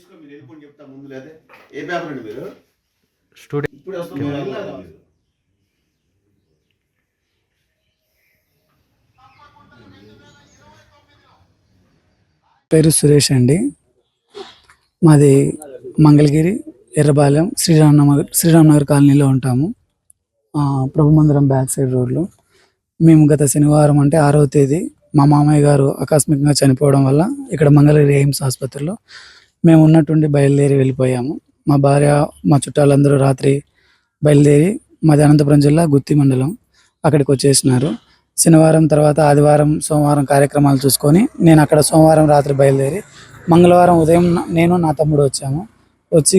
తీసుకో మీరు వెళ్ళిపోండి చెప్తా ముందు లేదా ఏ పేపర్ అండి మీరు? స్టూడెంట్ ఇప్పుడు వస్తుంది మీరు? పేరు సురేష్ అండి. మాది మంగళగిరి ఎర్రబాలెం శ్రీరామనగర్ శ్రీరామనగర్ కాలనీలో ఉంటాము. ఆ, ప్రభుమందిరం బ్యాక్ సైడ్ రోడ్లో. మేము గత శనివారం అంటే ఆరవ తేదీ మా మామయ్య గారు ఆకస్మికంగా చనిపోవడం వల్ల ఇక్కడ మంగళగిరి ఎయిమ్స్ ఆసుపత్రిలో మేము ఉన్నట్టుండి బయలుదేరి వెళ్ళిపోయాము. మా భార్య మా చుట్టాలందరూ రాత్రి బయలుదేరి మాది అనంతపురం జిల్లా గుత్తి మండలం అక్కడికి వచ్చేసినారు. శనివారం తర్వాత ఆదివారం సోమవారం కార్యక్రమాలు చూసుకొని నేను అక్కడ సోమవారం రాత్రి బయలుదేరి మంగళవారం ఉదయం నేను నా తమ్ముడు వచ్చాము. వచ్చి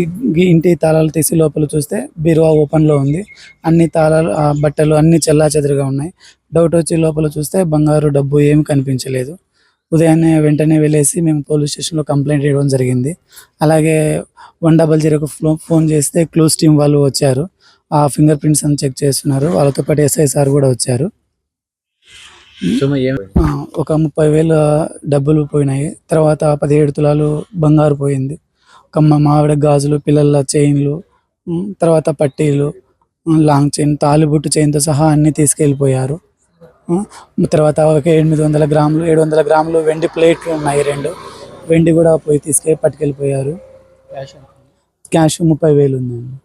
ఇంటి తాళాలు తీసి లోపల చూస్తే బీరువా ఓపెన్లో ఉంది. అన్ని తాళాలు ఆ బట్టలు అన్ని చెల్లా ఉన్నాయి. డౌట్ వచ్చి లోపల చూస్తే బంగారు డబ్బు ఏమి కనిపించలేదు. ఉదయాన్నే వెంటనే వెళ్ళేసి మేము పోలీస్ స్టేషన్లో కంప్లైంట్ ఇవ్వడం జరిగింది. అలాగే వన్ డబల్ జీరోకు ఫోన్ చేస్తే క్లూస్ టీం వాళ్ళు వచ్చారు. ఆ ఫింగర్ ప్రింట్స్ అని చెక్ చేస్తున్నారు. వాళ్ళతో పాటు ఎస్ఐ సార్ కూడా వచ్చారు. ఒక ముప్పై వేల డబ్బులు పోయినాయి. తర్వాత పదిహేడు తులాలు బంగారు పోయింది. ఒక మావిడ గాజులు పిల్లల చైన్లు తర్వాత పట్టీలు లాంగ్ చైన్ తాలిబుట్టు చైన్తో సహా అన్ని తీసుకెళ్ళిపోయారు. తర్వాత ఒక ఎనిమిది వందల గ్రాములు ఏడు వందల గ్రాములు వెండి ప్లేట్లు ఉన్నాయి రెండు. వెండి కూడా పోయి తీసుకెళ్ళి పట్టుకెళ్ళిపోయారు. క్యాష్ ముప్పై వేలు ఉందండి.